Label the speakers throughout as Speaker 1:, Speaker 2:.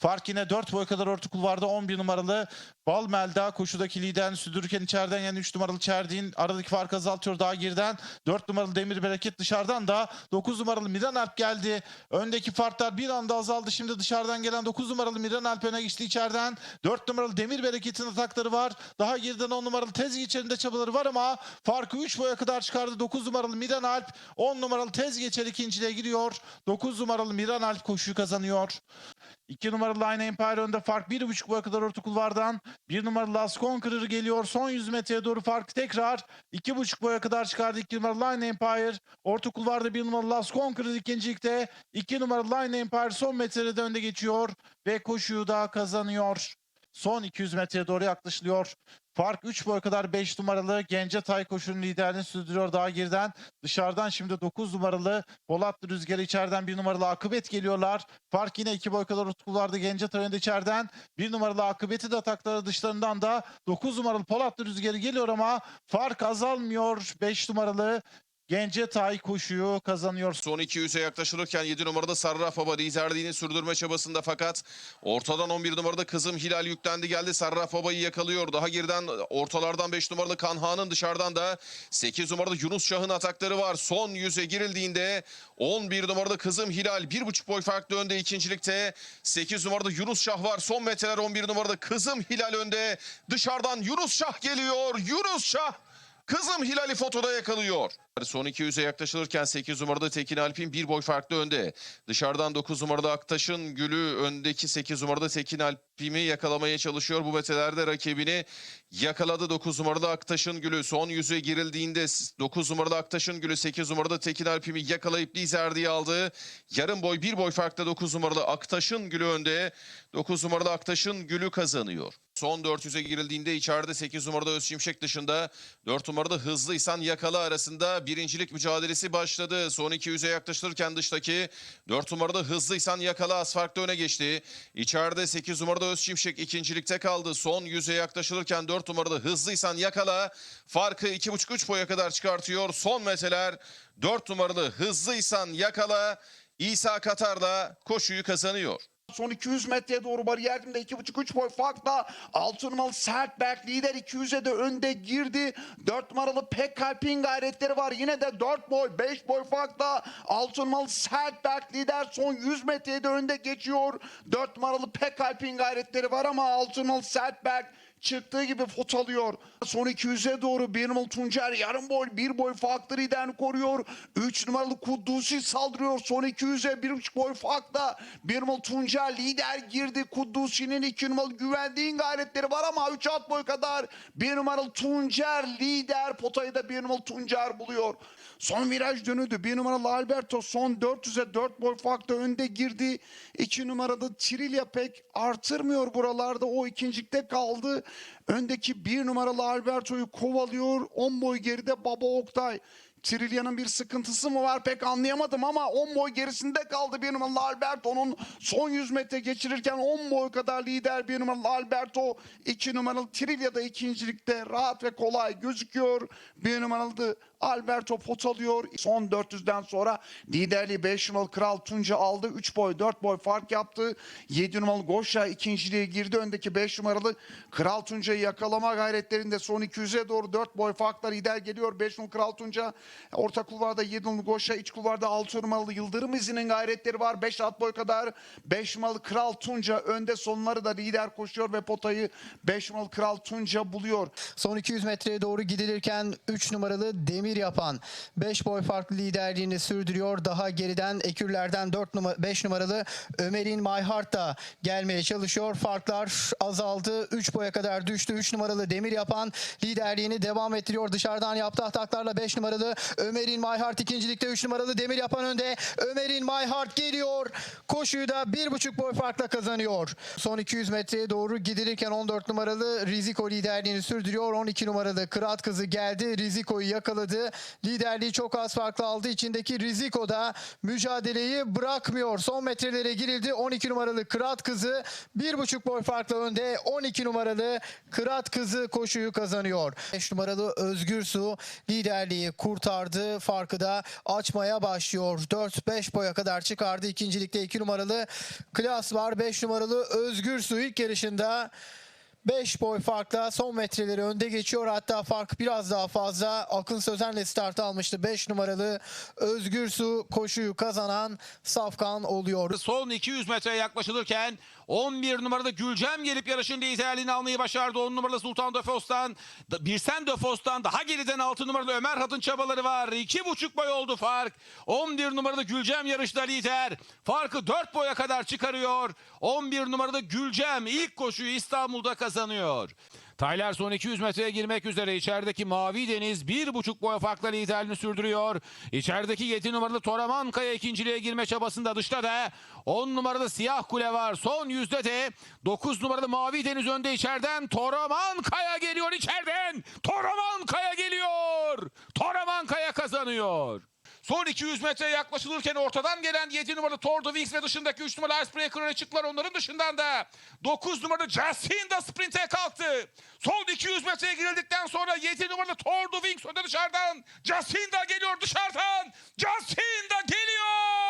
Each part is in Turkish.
Speaker 1: Fark yine 4 boy kadar orta kulvarda 11 numaralı Bal Melda koşudaki liderini sürdürürken içeriden yani 3 numaralı Çerdiğin aradaki farkı azaltıyor daha geriden. 4 numaralı Demir Bereket dışarıdan da 9 numaralı Miran Alp geldi. Öndeki farklar bir anda azaldı. Şimdi dışarıdan gelen 9 numaralı Miran Alp öne geçti içeriden. 4 numaralı Demir Bereket'in atakları var. Daha geriden 10 numaralı Tezgi içerisinde çabaları var ama farkı 3 boya kadar çıkardı. 9 numaralı Miran Alp 10 numaralı Tezgi geçer ikinciliğe giriyor. 9 numaralı Miran Alp koşuyu kazanıyor. 2 numaralı Line Empire önde fark 1.5 boya kadar orta kulvardan. 1 numaralı Last Conqueror geliyor. Son 100 metreye doğru fark tekrar 2.5 boya kadar çıkardı. 2 numaralı Line Empire. Orta kulvarda 1 numaralı Last Conqueror ikincilikte. 2 numaralı Line Empire son metrede önde geçiyor. Ve koşuyu da kazanıyor. Son 200 metreye doğru yaklaşılıyor. Fark 3 boy kadar 5 numaralı Gence Tay koşunun liderliğini sürdürüyor daha geriden. Dışarıdan şimdi 9 numaralı Polatlı Rüzgar içeriden 1 numaralı Akıbet geliyorlar. Fark yine 2 boy kadar utkularda Gence Tay önde içeriden. 1 numaralı Akıbet'i de atakları dışlarından da 9 numaralı Polatlı Rüzgarı geliyor ama fark azalmıyor. 5 numaralı Gence Tay koşuyu kazanıyor.
Speaker 2: Son 200'e yaklaşılırken 7 numarada Sarraf Baba liderliğini sürdürme çabasında fakat ortadan 11 numarada kızım Hilal yüklendi geldi. Sarraf Baba'yı yakalıyor. Daha geriden ortalardan 5 numaralı Kanhan'ın dışarıdan da 8 numarada Yunus Şah'ın atakları var. Son 100'e girildiğinde 11 numarada kızım Hilal 1,5 boy farklı önde ikincilikte. 8 numarada Yunus Şah var. Son metreler 11 numarada kızım Hilal önde. Dışarıdan Yunus Şah geliyor. Yunus Şah Kızım Hilal'i fotoda yakalıyor. Son 200'e yaklaşılırken 8 numarada Tekin Alp'in bir boy farklı önde. Dışarıdan 9 numarada Aktaş'ın gülü öndeki 8 numarada Tekin Alp'imi yakalamaya çalışıyor. Bu metrelerde rakibini yakaladı 9 numarada Aktaş'ın gülü. Son 100'e girildiğinde 9 numarada Aktaş'ın gülü 8 numarada Tekin Alp'imi yakalayıp Lizerdi'yi aldı. Yarım boy bir boy farklı 9 numarada Aktaş'ın gülü önde. 9 numarada Aktaş'ın gülü kazanıyor. Son 400'e girildiğinde içeride 8 numarada Özşimşek dışında 4 numarada Hızlı İhsan Yakalı arasında birincilik mücadelesi başladı. Son 200'e yaklaşılırken dıştaki 4 numarada Hızlı İhsan Yakalı az farklı öne geçti. İçeride 8 numarada Özşimşek ikincilikte kaldı. Son 100'e yaklaşılırken 4 numarada Hızlı İhsan Yakala farkı 2,5-3 boya kadar çıkartıyor. Son meseler 4 numaralı Hızlı İhsan Yakala İsa Katar'la koşuyu kazanıyor.
Speaker 3: Son 200 metreye doğru bariyerdimde 2,5-3 boy farkla 6 numaralı Sertberg lider 200'e de önde girdi. 4 numaralı Pekkalp'in gayretleri var. Yine de 4 boy 5 boy farkla 6 numaralı Sertberg lider son 100 metreye de önde geçiyor. 4 numaralı Pekkalp'in gayretleri var ama 6 numaralı Sertberg çıktığı gibi fot alıyor. Son 200'e doğru bir numaralı Tuncer yarım boy bir boy farklı liderini koruyor. 3 numaralı Kuddusi saldırıyor. Son 200'e bir buçuk boy farkla bir numaralı Tuncer lider girdi. Kuddusi'nin 2 numaralı güvendiğin gayretleri var ama 3 alt boy kadar bir numaralı Tuncer lider. Potayı da bir numaralı Tuncer buluyor. Son viraj dönüldü. Bir numaralı Alberto son 400'e 4 boy farkla önde girdi. 2 numaralı Trilya pek artırmıyor buralarda. O ikincilikte kaldı. Öndeki bir numaralı Alberto'yu kovalıyor. 10 boy geride Baba Oktay. Trilya'nın bir sıkıntısı mı var pek anlayamadım ama 10 boy gerisinde kaldı bir numaralı Alberto'nun son 100 metre geçirirken 10 boy kadar lider bir numaralı Alberto 2 numaralı Trilya'da ikincilikte rahat ve kolay gözüküyor. Bir numaralı Alberto pot alıyor. Son 400'den sonra liderliği 5 numaralı Kral Tunca aldı. 3 boy 4 boy fark yaptı. 7 numaralı Goşa ikinciliğe girdi. Öndeki 5 numaralı Kral Tunca'yı yakalama gayretlerinde son 200'e doğru 4 boy farkla lider geliyor. 5 numaralı Kral Tunca orta kulvarda 7 numaralı Goşa iç kulvarda 6 numaralı Yıldırım izinin gayretleri var. 5 at boy kadar 5 numaralı Kral Tunca önde sonları da lider koşuyor ve potayı 5 numaralı Kral Tunca buluyor.
Speaker 4: Son 200 metreye doğru gidilirken 3 numaralı Demir yapan 5 boy farklı liderliğini sürdürüyor. Daha geriden ekürlerden 4 numara 5 numaralı Ömer'in Mayhart da gelmeye çalışıyor. Farklar azaldı. 3 boya kadar düştü. 3 numaralı Demir yapan liderliğini devam ettiriyor. Dışarıdan yaptığı ataklarla 5 numaralı Ömer'in Mayhart ikincilikte 3 numaralı Demir yapan önde. Ömer'in Mayhart geliyor. Koşuyu da 1,5 boy farkla kazanıyor. Son 200 metreye doğru gidilirken 14 numaralı Riziko liderliğini sürdürüyor. 12 numaralı Kırat kızı geldi. Riziko'yu yakaladı. Numaralı liderliği çok az farklı aldı. İçindeki Riziko da mücadeleyi bırakmıyor. Son metrelere girildi. 12 numaralı Kırat Kızı 1,5 boy farklı önde. 12 numaralı Kırat Kızı koşuyu kazanıyor. 5 numaralı Özgür Su liderliği kurtardı. Farkı da açmaya başlıyor. 4-5 boya kadar çıkardı. İkincilikte 2 numaralı Klas var. 5 numaralı Özgür Su ilk yarışında 5 boy farkla son metreleri önde geçiyor. Hatta fark biraz daha fazla. Akın Sözen'le start almıştı. 5 numaralı Özgür Su koşuyu kazanan Safkan oluyor.
Speaker 5: Son 200 metreye yaklaşılırken 11 numaralı Gülcem gelip yarışın liderliğini almayı başardı. 10 numaralı Sultan Döfos'tan, Birsen Döfos'tan daha geriden 6 numaralı Ömer Hat'ın çabaları var. 2,5 boy oldu fark. 11 numaralı Gülcem yarışta lider. Farkı 4 boya kadar çıkarıyor. 11 numaralı Gülcem ilk koşuyu İstanbul'da kazanıyor. Taylar son 200 metreye girmek üzere. İçerideki Mavi Deniz 1,5 boy farkla liderliğini sürdürüyor. İçerideki 7 numaralı Toraman Kaya ikinciliğe girme çabasında dışta da 10 numaralı Siyah Kule var. Son yüzde de 9 numaralı Mavi Deniz önde içeriden. Toraman Kaya geliyor içeriden. Toraman Kaya geliyor. Toraman Kaya kazanıyor. Son 200 metreye yaklaşılırken ortadan gelen 7 numaralı Tour de Wings ve dışındaki 3 numaralı Icebreaker öne çıktılar. Onların dışından da 9 numaralı Jacinda sprinte kalktı. Son 200 metreye girildikten sonra 7 numaralı Tour de Wings önde dışarıdan. Jacinda geliyor dışarıdan. Jacinda geliyor.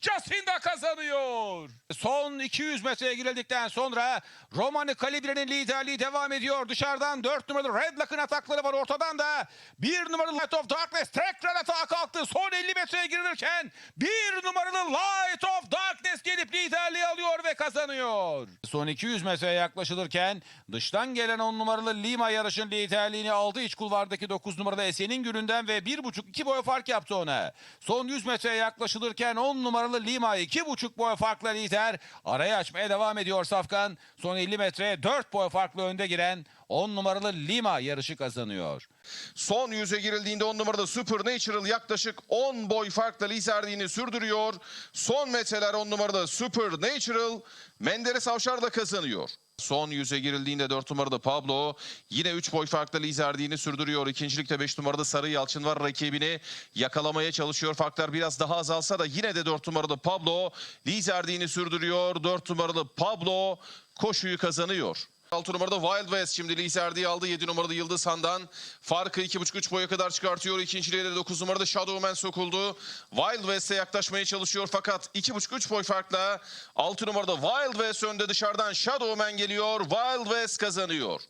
Speaker 5: Jacinda kazanıyor. Son 200 metreye girildikten sonra Romani Kalibre'nin liderliği devam ediyor. Dışarıdan 4 numaralı Red Lock'ın atakları var. Ortadan da 1 numaralı Light of Darkness tekrar atağa kalktı. Son 50 metreye girilirken 1 numaralı Light of Darkness gelip liderliği alıyor ve kazanıyor. Son 200 metreye yaklaşılırken dıştan gelen 10 numaralı Lima yarışın liderliğini aldı. İç kulvardaki 9 numaralı Esen'in gününden ve 1,5-2 boy fark yaptı ona. Son 100 metreye yaklaşılırken 10 numaralı Lima 2,5 boy farkla lider. Arayı açmaya devam ediyor Safkan. Son 50 metreye 4 boy farklı önde giren 10 numaralı Lima yarışı kazanıyor.
Speaker 2: Son yüze girildiğinde 10 numarada Supernatural yaklaşık 10 boy farkla liderliğini sürdürüyor. Son metreler 10 numarada Supernatural Menderes Avşar da kazanıyor. Son yüze girildiğinde 4 numarada Pablo yine 3 boy farkla liderliğini sürdürüyor. İkincilikte 5 numarada Sarı Yalçın var rakibini yakalamaya çalışıyor. Farklar biraz daha azalsa da yine de 4 numarada Pablo liderliğini sürdürüyor. 4 numaralı Pablo koşuyu kazanıyor. 6 numarada Wild West şimdi liderliği aldı. 7 numarada Yıldız Han'dan farkı 2.5-3 boya kadar çıkartıyor. İkinciliğe de 9 numarada Shadowman sokuldu. Wild West'e yaklaşmaya çalışıyor fakat 2.5-3 boy farkla 6 numarada Wild West önde dışarıdan Shadowman geliyor. Wild West kazanıyor.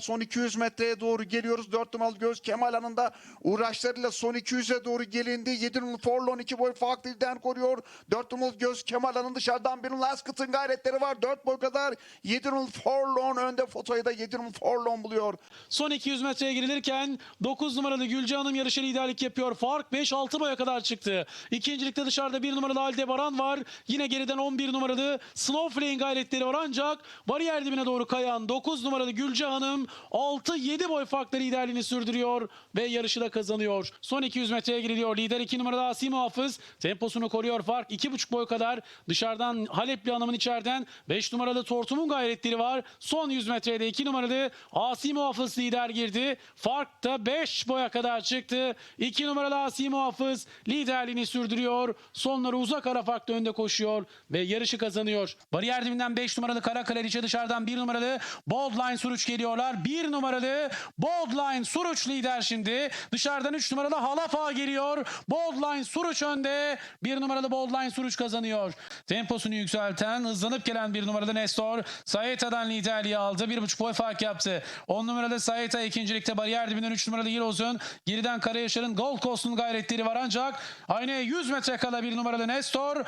Speaker 3: Son 200 metreye doğru geliyoruz. 4 numaralı Göz Kemal Han'ın da uğraşlarıyla son 200'e doğru gelindi. 7 numaralı Forlon 2 boy farklı lider koruyor. 4 numaralı Göz Kemal Han'ın dışarıdan bir Laskıt'ın gayretleri var. 4 boy kadar 7 numaralı Forlon önde fotoyu da 7 numaralı Forlon buluyor.
Speaker 6: Son 200 metreye girilirken 9 numaralı Gülce Hanım yarışa liderlik yapıyor. Fark 5-6 boya kadar çıktı. İkincilikte dışarıda 1 numaralı Aldebaran var. Yine geriden 11 numaralı Snowflake gayretleri var ancak bariyer dibine doğru kayan 9 numaralı Gülce Hanım 6-7 boy farkla liderliğini sürdürüyor ve yarışı da kazanıyor. Son 200 metreye giriliyor. Lider 2 numaralı Asim Hafız temposunu koruyor. Fark 2,5 boy kadar dışarıdan Halepli Hanım'ın içeriden 5 numaralı Tortum'un gayretleri var. Son 100 metrede 2 numaralı Asim Hafız lider girdi. Fark da 5 boya kadar çıktı. 2 numaralı Asim Hafız liderliğini sürdürüyor. Sonları uzak ara farklı önde koşuyor ve yarışı kazanıyor. Bariyer dibinden 5 numaralı Kara Kraliçe dışarıdan 1 numaralı Bold Line Suruç geliyorlar. 1 numaralı Bold Line Suruç lider şimdi. Dışarıdan 3 numaralı Halafa geliyor. Bold Line Suruç önde. 1 numaralı Bold Line Suruç kazanıyor. Temposunu yükselten hızlanıp gelen 1 numaralı Nestor Saeta'dan liderliği aldı. 1.5 boy fark yaptı. 10 numaralı Saeta ikincilikte bariyer dibinden 3 numaralı Heroes'un geriden Karayaşar'ın Gold Coast'un gayretleri var ancak aynaya 100 metre kala 1 numaralı Nestor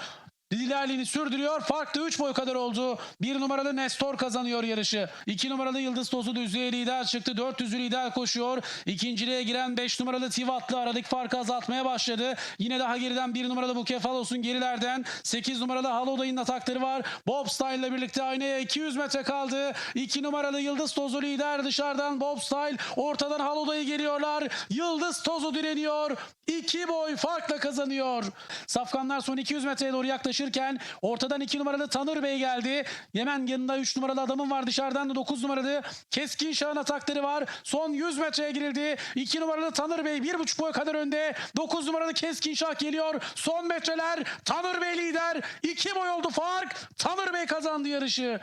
Speaker 6: Liderliğini sürdürüyor. Farklı 3 boy kadar oldu. 1 numaralı Nestor kazanıyor yarışı. 2 numaralı Yıldız Tozu düzlüğe lider çıktı. 400'ü lider koşuyor. İkinciliğe giren 5 numaralı Tivatlı aradaki farkı azaltmaya başladı. Yine daha geriden 1 numaralı Bukefalos'un gerilerden 8 numaralı Haloday'ın atakları var. Bob Style ile birlikte aynaya 200 metre kaldı. 2 numaralı Yıldız Tozu lider dışarıdan Bob Style ortadan Haloday'ı geliyorlar. Yıldız Tozu direniyor. 2 boy farkla kazanıyor. Safkanlar son 200 metreye doğru yaklaşıyor. Yaklaşırken ortadan 2 numaralı Tanır Bey geldi. Hemen yanında 3 numaralı adamın var dışarıdan da 9 numaralı Keskin Şah'ın atakları var. Son 100 metreye girildi. 2 numaralı Tanır Bey 1,5 boy kadar önde. 9 numaralı Keskin Şah geliyor. Son metreler Tanır Bey lider. 2 boy oldu fark. Tanır Bey kazandı yarışı.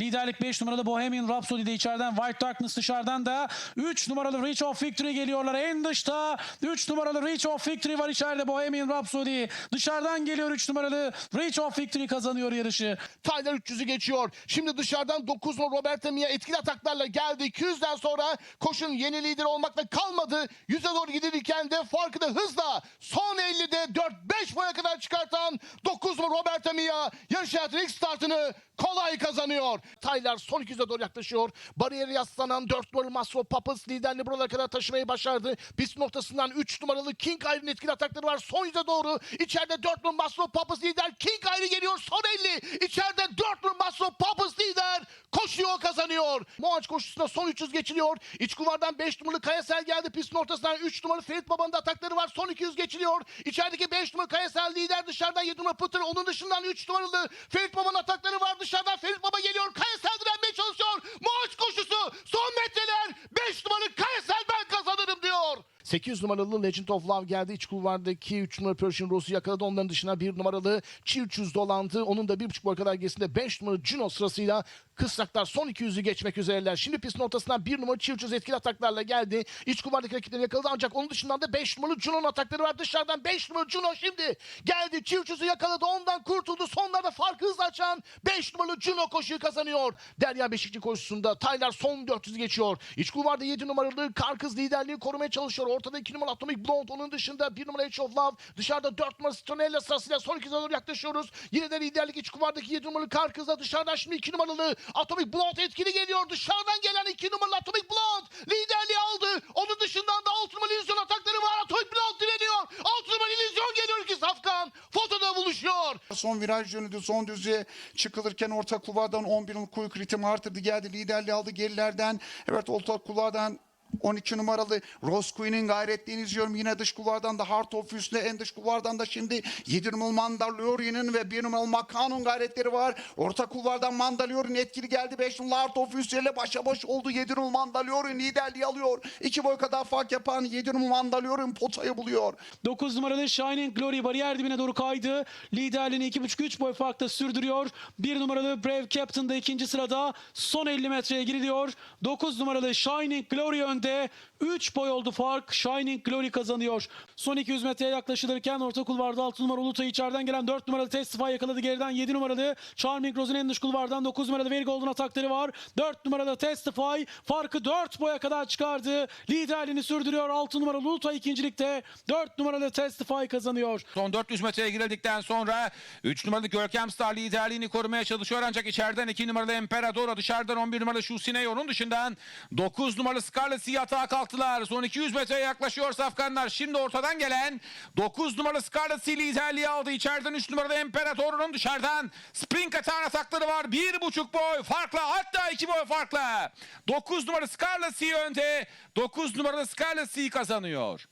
Speaker 6: Liderlik 5 numaralı Bohemian Rhapsody de içeriden White Darkness dışarıdan da 3 numaralı Reach of Victory geliyorlar en dışta. 3 numaralı Reach of Victory var içeride Bohemian Rhapsody. Dışarıdan geliyor 3 numaralı Reach of Victory kazanıyor yarışı.
Speaker 7: Tyler 300'ü geçiyor. Şimdi dışarıdan 9 numara Roberto Mia etkili ataklarla geldi. 200'den sonra koşun yeni lider olmakla kalmadı. 100'e doğru gidilirken de farkı da hızla son 50'de 4-5 boya kadar çıkartan 9 numara Roberto Mia yarış hayatının ilk startını kolay kazanıyor. Tyler son 200'e doğru yaklaşıyor. Bariyeri yaslanan 4 numaralı Masro Papaz liderliği buralara kadar taşımayı başardı. Pist noktasından 3 numaralı King Iron etkili atakları var. Son 100'e doğru içeride 4 numaralı Masro Papaz lider. King Iron geliyor son 50. İçeride 4 numaralı Masro Papaz lider. Koşuyor kazanıyor. Moğaç koşusunda son 300 geçiliyor. İç kuvardan 5 numaralı Kayasel geldi. Pistin ortasından 3 numaralı Ferit Baba'nın da atakları var. Son 200 geçiliyor. İçerideki 5 numaralı Kayasel lider dışarıdan 7 numaralı Pıtır. Onun dışından 3 numaralı Ferit Baba'nın atakları var. Dışarıdan Ferit Baba geliyor. Kayasel direnmeye çalışıyor. Moğaç koşusu. Son metreler. 5 numaralı Kayasel ben kazanırım diyor. 8 numaralı Legend of Love geldi. İç kulvardaki 3 numaralı Persian Rose'u yakaladı. Onların dışına 1 numaralı Çi 300 dolandı. Onun da 1,5 boy kadar gerisinde 5 numaralı Juno sırasıyla Kısraklar son 200'ü geçmek üzereler. Şimdi pistin ortasından 1 numaralı Çi 300 etkili ataklarla geldi. İç kulvardaki rakiplerini yakaladı ancak onun dışından da 5 numaralı Juno'nun atakları var. Dışarıdan 5 numaralı Juno şimdi geldi. Çi 300'ü yakaladı. Ondan kurtuldu. Sonlarda farkı hızla açan 5 numaralı Juno koşuyu kazanıyor. Derya Beşikçi koşusunda Tyler son 400'ü geçiyor. İç kulvarda 7 numaralı Karkız liderliği korumaya çalışıyor. Ortada 2 numaralı Atomic Blonde. Onun dışında 1 numaralı Age of Love. Dışarıda 4 numaralı Stonella sırasıyla son 2'ye doğru yaklaşıyoruz. Yine de liderlik iç kuvardaki 7 numaralı Karkız'la dışarıdan şimdi 2 numaralı Atomic Blonde etkili geliyor. Dışarıdan gelen 2 numaralı Atomic Blonde liderliği aldı. Onun dışından da 6 numaralı İllüzyon atakları var. Atomic Blonde direniyor. 6 numaralı İllüzyon geliyor ki Safkan. Fotoda buluşuyor.
Speaker 3: Son viraj dönüldü. Son düzlüğe çıkılırken orta kulvardan 11'in Quick ritim artırdı. Geldi liderliği aldı gerilerden. Evet orta kulvardan 12 numaralı Rose Queen'in gayretliğini izliyorum. Yine dış kulvardan da Heart of üstüne en dış kulvardan da şimdi 7 numaralı Mandalorian'ın ve 1 numaralı Makan'ın gayretleri var. Orta kulvardan Mandalorian etkili geldi. 5 numaralı Heart of üstüyle başa baş oldu. 7 numaralı Mandalorian liderliği alıyor. 2 boy kadar fark yapan 7 numaralı Mandalorian potayı buluyor.
Speaker 6: 9 numaralı Shining Glory bariyer dibine doğru kaydı. Liderliğini 2,5-3 boy farkla sürdürüyor. 1 numaralı Brave Captain da ikinci sırada. Son 50 metreye giriliyor. 9 numaralı Shining Glory önde. 3 boy oldu fark. Shining Glory kazanıyor. Son 200 metreye yaklaşılırken orta kulvarda 6 numaralı Ulutay içeriden gelen 4 numaralı Testify yakaladı. Geriden 7 numaralı Charming Rose'un en dış kulvardan 9 numaralı Very Golden atakları var. 4 numaralı Testify farkı 4 boya kadar çıkardı. Liderliğini sürdürüyor. 6 numaralı Ulutay ikincilikte. 4 numaralı Testify kazanıyor.
Speaker 5: Son 400 metreye girildikten sonra 3 numaralı Görkem Star liderliğini korumaya çalışıyor ancak içeriden 2 numaralı Emperador dışarıdan 11 numaralı Shusine onun dışından 9 numaralı Scarlet Sea atağa kalktılar. Son 200 metreye yaklaşıyor Safkanlar. Şimdi ortadan gelen 9 numaralı Scarlet Sea liderliği aldı. İçeriden 3 numaralı Emperador'un dışarıdan Spring atan atakları var. 1,5 boy farkla hatta 2 boy farkla. 9 numaralı Scarlet Sea önde. 9 numaralı Scarlet Sea kazanıyor.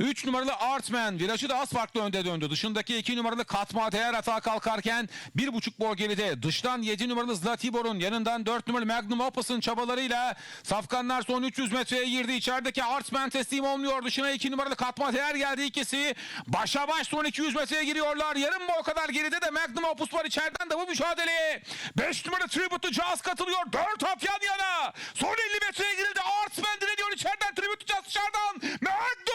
Speaker 5: 3 numaralı Artman virajı da az farklı önde döndü. Dışındaki 2 numaralı Katma Değer atağa kalkarken 1.5 boy geride. Dıştan 7 numaralı Zlatibor'un yanından 4 numaralı Magnum Opus'un çabalarıyla Safkanlar son 300 metreye girdi. İçerideki Artman teslim olmuyor. Dışına 2 numaralı Katma Değer geldi ikisi. Başa baş son 200 metreye giriyorlar. Yarım boy kadar geride de Magnum Opus var içeriden de bu mücadeleye. 5 numaralı Tribute'lu Jazz katılıyor. 4 at yan yana. Son 50 metreye girildi. Artman direniyor içeriden Tribute'lu Jazz dışarıdan. Magnum.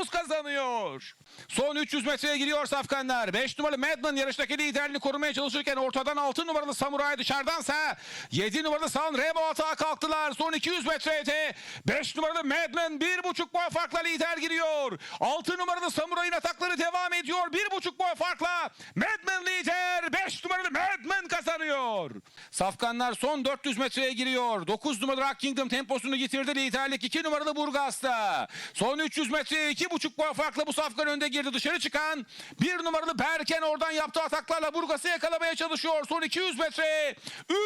Speaker 5: Opus kazanıyor. Son 300 metreye giriyor Safkanlar. 5 numaralı Madman yarıştaki liderliğini korumaya çalışırken ortadan 6 numaralı Samuray dışarıdansa 7 numaralı San Remo atağa kalktılar. Son 200 metrede 5 numaralı Madman 1,5 boy farkla lider giriyor. 6 numaralı Samuray'ın atakları devam ediyor. 1,5 boy farkla Madman lider. 5 numaralı Madman kazanıyor. Safkanlar son 400 metreye giriyor. 9 numaralı Rock Kingdom temposunu yitirdi liderlik. 2 numaralı Burgas'ta. Son 300 metreye 2,5 boy farkla bu Safkan önde girdi. Dışarı çıkan bir numaralı Berken oradan yaptığı ataklarla Burgas'ı yakalamaya çalışıyor. Son 200 metre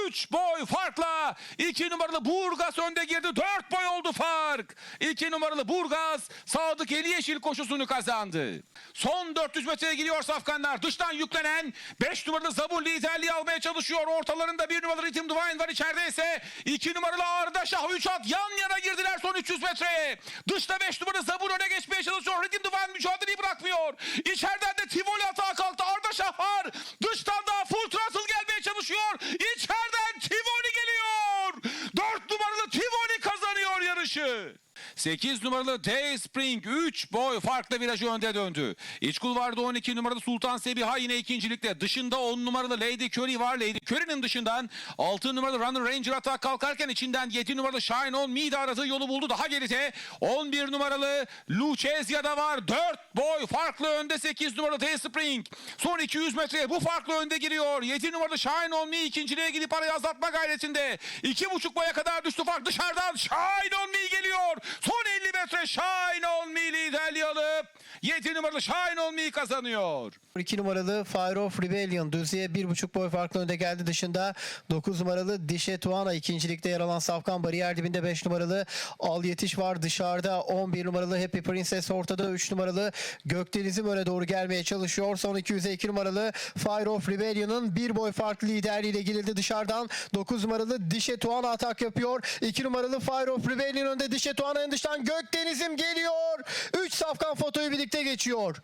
Speaker 5: 3 boy farkla 2 numaralı Burgas önde girdi. 4 boy oldu fark. 2 numaralı Burgas Sadık Eli Yeşil koşusunu kazandı. Son 400 metreye giriyor Safkanlar. Dıştan yüklenen 5 numaralı Zabur liderliği almaya çalışıyor. Ortalarında 1 numaralı Ritim Divine var içeride ise 2 numaralı Arda Şah 3 at yan yana girdiler son 300 metreye. Dışta 5 numaralı Zabur öne geçmeye çalışıyor. Ritim Divine mücadeleyi bırakmıyor. İçeriden de Tivoli atağa kalktı. Arda Şah var. Dıştan da Full Throttle gelmeye çalışıyor. İçeriden Tivoli geliyor. 4 numaralı Tivoli kazanıyor yarışı. 8 numaralı Day Spring 3 boy farklı virajı önde döndü. İç kulvarda 12 numaralı Sultan Sebiha yine ikincilikte. Dışında 10 numaralı Lady Curry var. Lady Curry'nin dışından 6 numaralı Runner Ranger atağa kalkarken içinden 7 numaralı Shine On Me de aradığı yolu buldu. Daha geride 11 numaralı Lucchezia da var. 4 boy farklı önde 8 numaralı Day Spring. Son 200 metreye bu farklı önde giriyor. 7 numaralı Shine On Me ikinciliğe gidip arayı azaltma gayretinde. 2,5 boya kadar düştü fark. Dışarıdan Shine On Me geliyor. Son 50 metre On Me liderliği alıp 7 numaralı On Me kazanıyor.
Speaker 4: 2 numaralı Fire of Rebellion düzlüğe 1,5 boy farklı önde geldi. Dışında 9 numaralı Dişe Tuana ikincilikte yer alan Safkan bariyer dibinde 5 numaralı Al Yetiş var. Dışarıda 11 numaralı Happy Princess ortada. 3 numaralı Gökdeniz'im öne doğru gelmeye çalışıyor. Son 200'e 2 numaralı Fire of Rebellion'ın 1 boy farklı liderliğiyle girildi dışarıdan 9 numaralı Dişe Tuana atak yapıyor. 2 numaralı Fire of Rebellion önde Dişe Tuana'nın dıştan Gökdeniz'im geliyor 3 Safkan fotoyu birlikte geçiyor